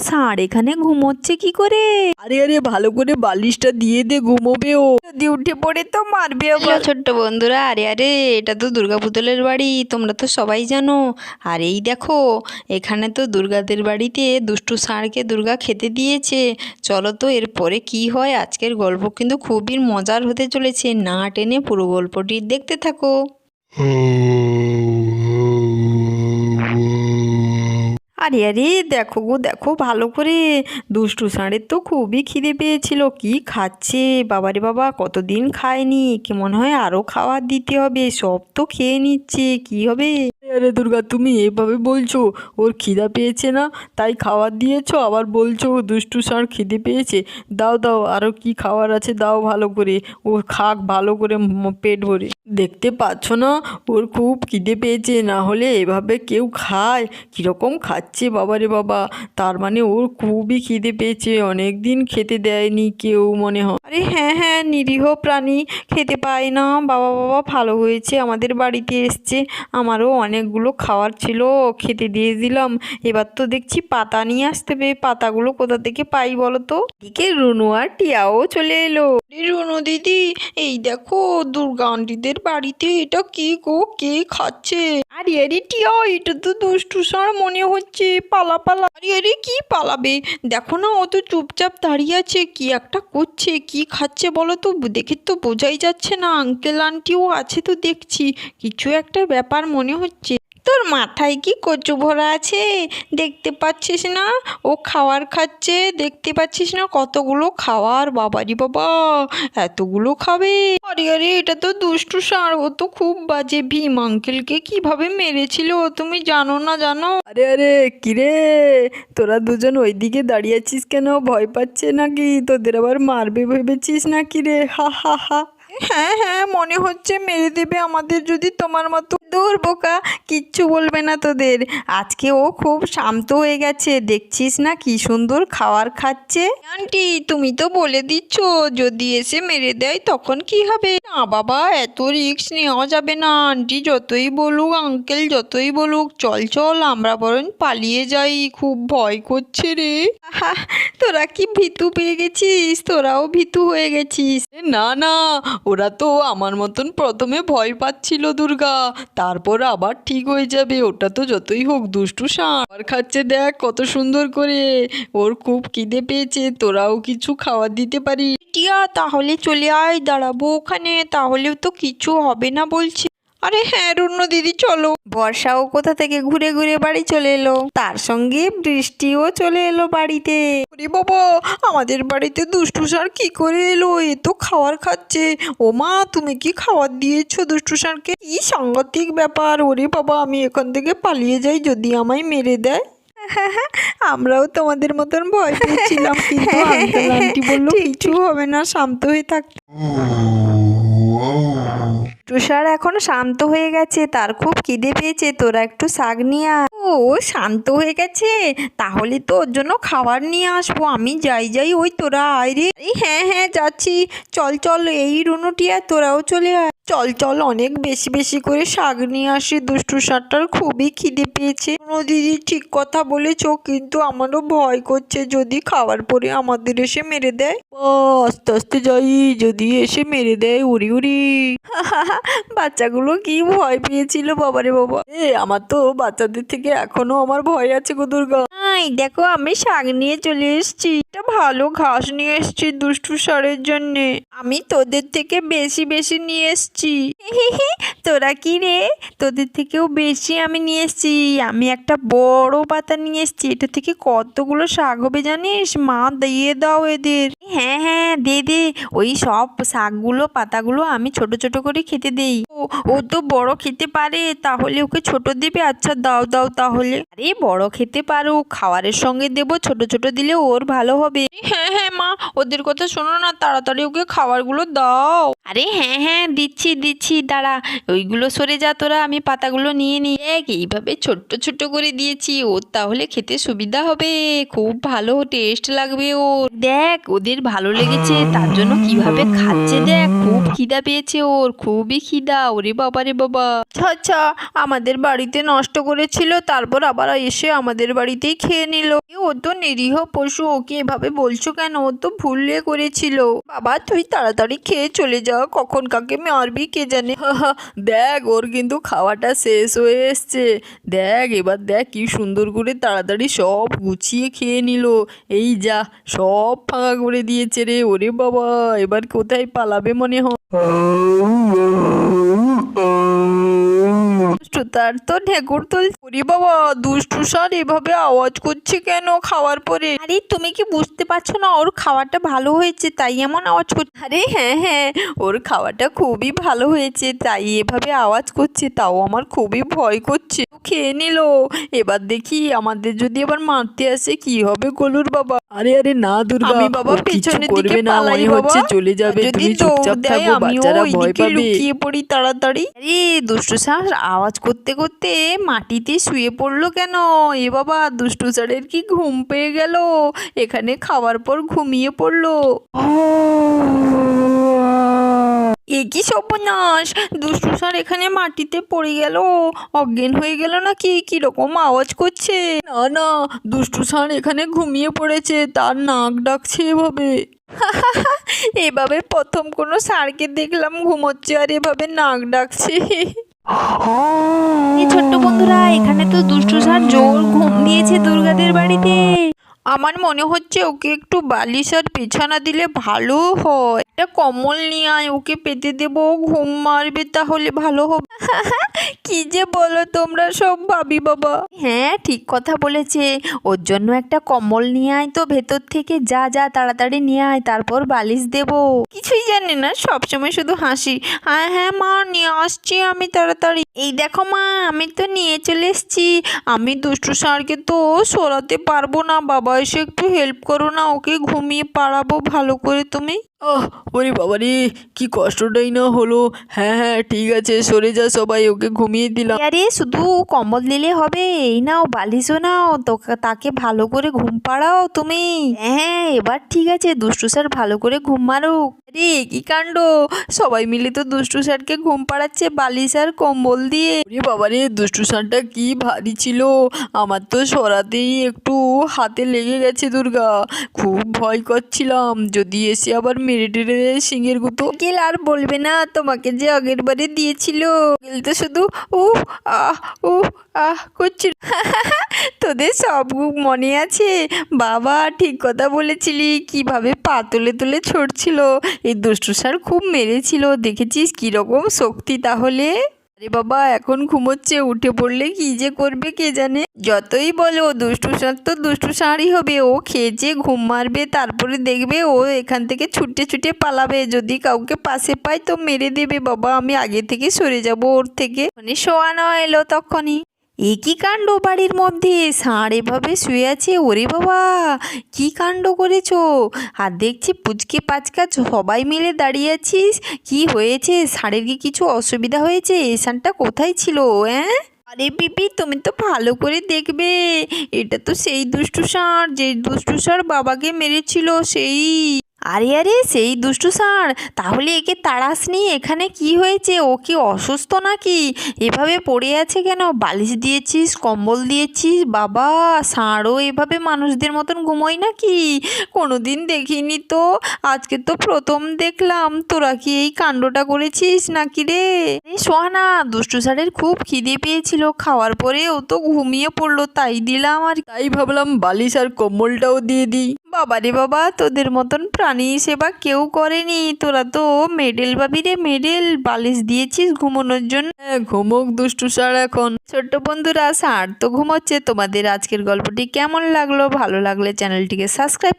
ষাঁড় এখানে ঘুমোচ্ছে কি করে? আরে আরে ভালো করে বালিশটা দিয়ে দে ঘুমোবে ও। যদি উঠে পড়ে তো মারবে আবার। ছোট্ট বন্ধুরা আরে আরে এটা তো দুর্গা পুতুলের বাড়ি তোমরা তো সবাই জানো। আর এই দেখো এখানে তো দুর্গাদের বাড়িতে দুষ্টু ষাঁড়কে দুর্গা খেতে দিয়েছে। চলো তো এরপরে কি হয় আজকের গল্প কিন্তু খুবই মজার হতে চলেছে। না টেনে পুরো গল্পটি দেখতে থাকো। আরে আরে, দেখো গো, দেখো, ভালো করে দুষ্টু ষাঁড়ের তো খুবই খিদে পেয়েছিল। কি খাচ্ছে? বাবারে বাবা, কতদিন খায়নি? কি মনে হয় আরও খাবার দিতে হবে? সব তো খেয়ে নিচ্ছে, কি হবে? আরে আরে, দুর্গা, তুমি এভাবে বলছো, ওর খিদা পেয়েছে না? তাই খাবার দিয়েছ, আবার বলছো দুষ্টু ষাঁড় খিদে পেয়েছে? দাও দাও আরও কি খাবার আছে, দাও ভালো করে। ও খাক ভালো করে পেট ভরে। দেখতে পাচ্ছ না? ওর খুব খিদে পেয়েছে না হলে এভাবে কেউ খায়। কীরকম খাচ্ছে বাবারে বাবা? তার মানে ওর খুবই খিদে পেয়েছে। অনেক দিন খেতে দেয়নি কেউ মনে হয়। আরে হ্যাঁ হ্যাঁ নিরীহ প্রাণী খেতে পায় না। বাবা বাবা ভালো হয়েছে আমাদের বাড়িতে এসছে। আমারও অনেকগুলো খাওয়ার ছিল খেতে দিয়ে দিলাম। এবার তো দেখছি পাতা নিয়ে আসতে হবে। পাতাগুলো কোথা থেকে পাই বলো তো? এদিকে রুনু আর টিয়াও চলে এলো। রুনু দিদি এই দেখো দুর্গা আন্টিদের বাড়িতে এটা কে গো? কে খাচ্ছে? আর আরে টিয়া এটা তো দুষ্টু সার মনে হচ্ছে। পালা পালা। আরে আরে কি পালাবে? দেখো না ও তো চুপচাপ দাঁড়িয়ে আছে। কি একটা করছে? কি খাচ্ছে বলো তো? দেখে তো বোঝাই যাচ্ছে না। আঙ্কেল আন্টিও আছে তো দেখছি। কিছু একটা ব্যাপার মনে হচ্ছে। তোর মাথায় কি কচু ভরা আছে? দেখতে পাচ্ছিস না? ও খাওয়ার খাচ্ছে। দেখতে পাচ্ছিস না? কতগুলো খাওয়ার? বাবারি বাবা এতগুলো খাবে? আরে আরে এটা তো দুষ্টু ষাঁড় ও তো খুব বাজে ভীম আঙ্কেলকে কীভাবে মেরেছিল? তুমি জানো না জানো? আরে আরে কিরে? তোরা দুজন ওইদিকে দাঁড়িয়ে আছিস কেন? ভয় পাচ্ছে নাকি? তোদের আবার মারবে ভেবেছিস নাকি রে? হা হা হা। হ্যাঁ হ্যাঁ মনে হচ্ছে মেরে দেবে আমাদের যদি তোমার মতো দূর, বোকা। কিচ্ছু বলবে না তোদের। আজকে ও খুব শান্ত হয়ে গেছে। দেখছিস না কি সুন্দর খাওয়ার খাচ্ছে? আন্টি, তুমি তো বলে দিচ্ছ, যদি এসে মেরে দেয় তখন কি হবে? না বাবা, এত রিস্ক নেওয়া যাবে না। আন্টি, যতই বলুক, আঙ্কেল যতই বলুক, চল চল, আমরা বরং পালিয়ে যাই। খুব ভয় করছে রে। তোরা কি ভীতু পেয়ে গেছিস? তোরাও ভীতু হয়ে গেছিস। না না, ওরা তো আমার মতন প্রথমে ভয় পাচ্ছিল, দুর্গা। তারপর আবার ঠিক হয়ে যাবে, ওটা তো যতই হোক, দুষ্টু আর খাচ্ছে দেখ, কত সুন্দর করে। ওর খুব খিদে পেয়েছে, তোরাও কিছু খাবার দিতে পারি টিয়া, তাহলে চলে আয়, দাঁড়াবো ওখানে, তাহলেও তো কিছু হবে না বলছি। আরে হ্যাঁ রুন্য দিদি চলো। বর্ষাও কোথা থেকে ঘুরে ঘুরে বাড়ি চলে এলো? তার সঙ্গে বৃষ্টিও চলে এলো বাড়িতে। ওরে বাবা আমাদের বাড়িতে দুষ্টু ষাঁড় কি করে এলো? এ তো খাবার খাচ্ছে। ও মা তুমি কি খাবার দিয়েছ দুষ্টু ষাঁড়কে কি সাংঘাতিক ব্যাপার। ওরে বাবা আমি এখান থেকে পালিয়ে যাই যদি আমায় মেরে দেয়। আমরাও তোমাদের মতন ভয় পেয়েছিলাম কিন্তু আঙ্কেল আন্টি বলল কিছু হবে না শান্ত হয়ে থাকতে তুষার এখন শান্ত হয়ে গেছে, তার খুব খিদে পেয়েছে, তোরা একটু শাক নিয়ে আয়। ও শান্ত হয়ে গেছে? তাহলে তো ওর জন্য খাবার নিয়ে আসব, আমি যাই যাই, ওই তোরা আয় রে। হ্যাঁ হ্যাঁ যাচ্ছি। চল চল, এই রুনুটিয়া তোরাও চলে আয়। চল চল, অনেক বেশি বেশি করে শাক নিয়ে আসি, দুষ্টু ষাটটার খুবই খিদে পেয়েছে। দিদি ঠিক কথা বলেছ, কিন্তু আমারও ভয় করছে, যদি খাওয়ার পরে আমাদের এসে মেরে দেয়। আস্তে আস্তে যাই, যদি এসে মেরে দেয়, উড়ি উড়ি। বাচ্চাগুলো কি ভয় পেয়েছিল, বাবারে বাবা। এ, আমার তো বাচ্চাদের থেকে এখনও আমার ভয় আছে গো দুর্গা। দেখো, আমি শাক নিয়ে চলে এসেছি। একটা ভালো ঘাস নিয়ে এসেছি দুষ্টু সারের জন্যে। আমি তোদের থেকে বেশি বেশি নিয়ে এসেছি। তোরা কি রে? তোদের থেকেও বেশি আমি নিয়ে এসেছি। আমি একটা বড় পাতা নিয়ে এসেছি। এটা থেকে কতগুলো শাক হবে জানিস? মা, দিয়ে দাও এদের। হ্যাঁ হ্যাঁ দে দে। ওই সব শাকগুলো, পাতাগুলো আমি ছোট ছোট করে খেতে দেই। ও তো বড় খেতে পারে। তাহলে ওকে ছোট দেবে? আচ্ছা দাও দাও তাহলে। আরে, বড় খেতে পারো। খাবারের সঙ্গে দেবো, ছোট ছোট দিলে ওর ভালো হবে। হ্যাঁ হ্যাঁ মা, ওদের কথা শোনো না। তাড়াতাড়ি ওকে খাবারগুলো দাও আরে হ্যাঁ হ্যাঁ দিচ্ছি দিচ্ছি, দাঁড়া। ওইগুলো সরে যা তোরা, আমি পাতাগুলো নিয়ে নিই। দেখ, এইভাবে ছোট্ট ছোট্ট করে দিয়েছি। ওর তাহলে খেতে সুবিধা হবে। খুব ভালো টেস্ট লাগবে ওর। দেখ, ওদের ভালো লেগেছে। তার জন্য কীভাবে খাচ্ছে দেখ। খুব খিদা পেয়েছে ওর। খুবই খিদা। ওরে বাবা রে বাবা। আচ্ছা আমাদের বাড়িতে নষ্ট করেছিল। তারপর আবার এসে আমাদের বাড়িতেই খেয়ে নিল। ও তো নিরীহ পশু। ওকে এভাবে বলছো কেন? ও তো ভুলে করেছিল। বাবা, তুই তাড়াতাড়ি খেয়ে চলে যা। কখন কাকে মারবি কে জানে? দেখ, ওর কিন্তু খাওয়াটা শেষ হয়ে এসছে। দেখ, এবার দেখ কি সুন্দর করে তাড়াতাড়ি সব গুছিয়ে খেয়ে নিল। এই যা, সব ফাঁকা করে দিয়েছে রে, ওরে বাবা, এবার কোথায় পালাবে মনে হয়? দুষ্টু তার তো ঢেকুর তুল ওরে বাবা। দুষ্টু স্যার এভাবে আওয়াজ করছে কেন খাওয়ার পরে? আরে তুমি কি বুঝতে পারছ না? ওর খাওয়াটা ভালো হয়েছে তাই এমন আওয়াজ করছে আরে হ্যাঁ হ্যাঁ ওর খাওয়াটা খুবই ভালো হয়েছে তাই এভাবে আওয়াজ করছে তাও আমার খুবই ভয় করছে। খেয়ে নিল। এবার দেখি আমাদের যদি আবার মারতে আসে কি হবে গোলুর বাবা? আরে আরে না দুর্গা আমি বাবা দিকে করবে না পালাই মনে হচ্ছে চলে যাবে তুমি চুপচাপ থাকো বাচ্চারা ভয় পাবে। লুকিয়ে পড়ি তাড়াতাড়ি। আরে দুষ্টু স্যার আওয়াজ করতে করতে মাটিতে শুয়ে পড়ল কেন? এ বাবা, দুষ্টু স্যারের কি ঘুম পেয়ে গেল? এখানে খাওয়ার পর ঘুমিয়ে পড়ল। এ কি সর্বনাশ! দুষ্টু স্যার এখানে মাটিতে পড়ে গেল। অজ্ঞান হয়ে গেল নাকি? কীরকম আওয়াজ করছে? না না, দুষ্টু ষাঁড় এখানে ঘুমিয়ে পড়েছে। তার নাক ডাকছে এভাবে। এভাবে প্রথম কোনো ষাঁড়কে দেখলাম ঘুমোচ্ছে আর এভাবে নাক ডাকছে। ছোট্ট বন্ধুরা এখানে তো দুষ্টু সার জোর ঘুম দিয়েছে দুর্গাদের বাড়িতে। আমার মনে হচ্ছে ওকে একটু বালিশ আর বিছানা দিলে ভালো হয়। একটা কম্বল নিয়ে আয়, ওকে পেতে দেবো ঘুম মারবে তাহলে ভালো হবে। কি যে বলো তোমরা সব ভাবি বাবা। হ্যাঁ ঠিক কথা বলেছে। ওর জন্য একটা কম্বল নিয়ে আয় তো, ভেতর থেকে যা যা তাড়াতাড়ি নিয়ে আয়, তারপর বালিশ দেব। কিছুই জানি না, সবসময় শুধু হাসি। হ্যাঁ হ্যাঁ মা, নিয়ে আসছি আমি তাড়াতাড়ি। এই দেখো মা, আমি তো নিয়ে চলে এসছি। আমি দুষ্টু সারকে তো সরাতে পারব না বাবা। এসে একটু হেল্প করো না ওকে ঘুমিয়ে পাড়াবো ভালো করে তুমি। আহ ওরে বাবা রে কি কষ্টটাই না হলো। হ্যাঁ হ্যাঁ ঠিক আছে সরে যা সবাই ওকে ঘুমিয়ে দিলাম। আরে শুধু কম্বল দিলে হবে এই নাও বালিশও নাও তোকে তাকে ভালো করে ঘুম পাড়াও তুমি। হ্যাঁ এবার ঠিক আছে দুষ্টু স্যার ভালো করে ঘুম মারুক। আরে কি কাণ্ড? সবাই মিলে তো দুষ্টু স্যারকে ঘুম পাড়াচ্ছে বালিশ আর কম্বল দিয়ে। ওরে বাবা রে দুষ্টু স্যারটা কি ভারী ছিল। আমার তো সরাতেই একটু হাতে লেগে গেছে দুর্গা। খুব ভয় করছিলাম যদি এসে আবার মেরে টেরে দেয় সিংহের গুতো। গেল আর বলবে না, তোমাকে যে আগের বারে দিয়েছিল। গেল তো শুধু ও আহ ও আহ, করছিল। তোদের সব মনে আছে? বাবা, ঠিক কথা বলেছিলি, কীভাবে পা তুলে তুলে ছড়ছিল এই দুষ্টু খুব মেরেছিল, দেখেছিস কীরকম শক্তি তাহলে? আরে বাবা, এখন ঘুমোচ্ছে, উঠে পড়লে কি যে করবে কে জানে? যতই বলো, দুষ্টু সার তো দুষ্টু সারই হবে। ও খেয়েছে, ঘুম মারবে, তারপরে দেখবে ও এখান থেকে ছুটে ছুটে পালাবে। যদি কাউকে পাশে পায় তো মেরে দেবে। বাবা, আমি আগে থেকে সরে যাব ওর থেকে। মানে শোয়ানো এলো তখনই। এ কি কাণ্ড বাড়ির মধ্যে। ষাঁড় এভাবে শুয়ে আছে, ওরে বাবা! কি কাণ্ড করেছ? আর দেখছি পুচকে পাচকা সবাই মিলে দাঁড়িয়ে আছিস। কি হয়েছে? ষাঁড়ের কি কিছু অসুবিধা হয়েছে? এই ষাঁড়টা কোথায় ছিল হ্যাঁ আরে পিপি তুমি তো ভালো করে দেখবে। এটা তো সেই দুষ্টু ষাঁড় যে দুষ্টু ষাঁড় বাবাকে মেরেছিল, সেই আরে আরে, সেই দুষ্টু ষাঁড়। তাহলে একে তাড়াসনি এখানে কি হয়েছে? ও কি অসুস্থ নাকি? এভাবে পড়ে আছে কেন? বালিশ দিয়েছিস, কম্বল দিয়েছিস? বাবা, ষাঁড়ও এভাবে মানুষদের মতন ঘুমোয় নাকি? কোনোদিন দেখিনি তো। আজকে তো প্রথম দেখলাম। তোরা কি এই কাণ্ডটা করেছিস নাকি রে? সোহানা, দুষ্টু ষাঁড়ের খুব খিদে পেয়েছিল। খাওয়ার পরে ও তো ঘুমিয়ে পড়ল, তাই দিলাম আর তাই ভাবলাম বালিশ আর কম্বলটাও দিয়ে দিই। বাবা রে বাবা, তোদের মতন প্রাণী সেবা কেউ করেনি। তোরা তো মেডেল পাবি রে মেডেল। বালিশ দিয়েছিস ঘুমানোর জন্য। ঘুমুক ঘুমোক দুষ্টু সার এখন। ছোট্ট বন্ধুরা সার তো ঘুমোচ্ছে। তোমাদের আজকের গল্পটি কেমন লাগল? ভালো লাগলে চ্যানেলটিকে সাবস্ক্রাইব